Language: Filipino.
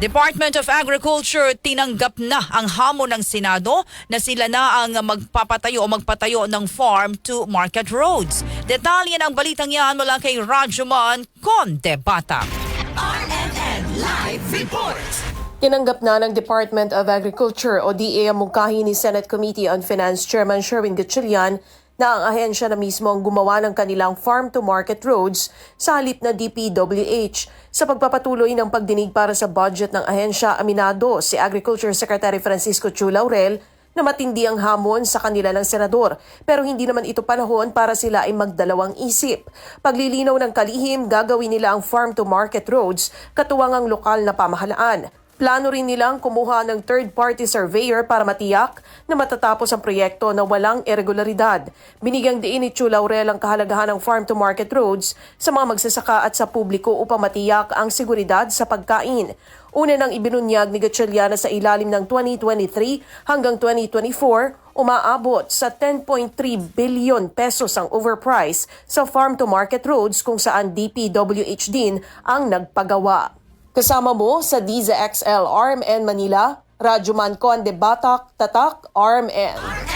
Department of Agriculture tinanggap na ang hamon ng Senado na sila na ang magpapatayo o magpatayo ng farm to market roads. Detalye ng balitang yan mula kay Rajuman Condebata. RMN Live Report. Tinanggap na ng Department of Agriculture o DA ang mungkahi ni Senate Committee on Finance Chairman Sherwin Gatchalian na ang ahensya na mismo ang gumawa ng kanilang farm-to-market roads sa halip na DPWH. Sa pagpapatuloy ng pagdinig para sa budget ng ahensya, aminado si Agriculture Secretary Francisco Chu Laurel na matindi ang hamon sa kanila ng senador pero hindi naman ito panahon para sila ay magdalawang isip. Paglilinaw ng kalihim, gagawin nila ang farm-to-market roads katuwang ang lokal na pamahalaan. Plano rin nilang kumuha ng third-party surveyor para matiyak na matatapos ang proyekto na walang irregularidad. Binigyang diin ni Chu Laurel ang kahalagahan ng farm-to-market roads sa mga magsasaka at sa publiko upang matiyak ang seguridad sa pagkain. Una nang ibinunyag ni Gatchaliana sa ilalim ng 2023 hanggang 2024, umaabot sa 10.3 billion pesos ang overprice sa farm-to-market roads kung saan DPWH din ang nagpagawa. Kasama mo sa Diza XL RMN Manila, Radyo Man Conde Batak, Tatak, RMN.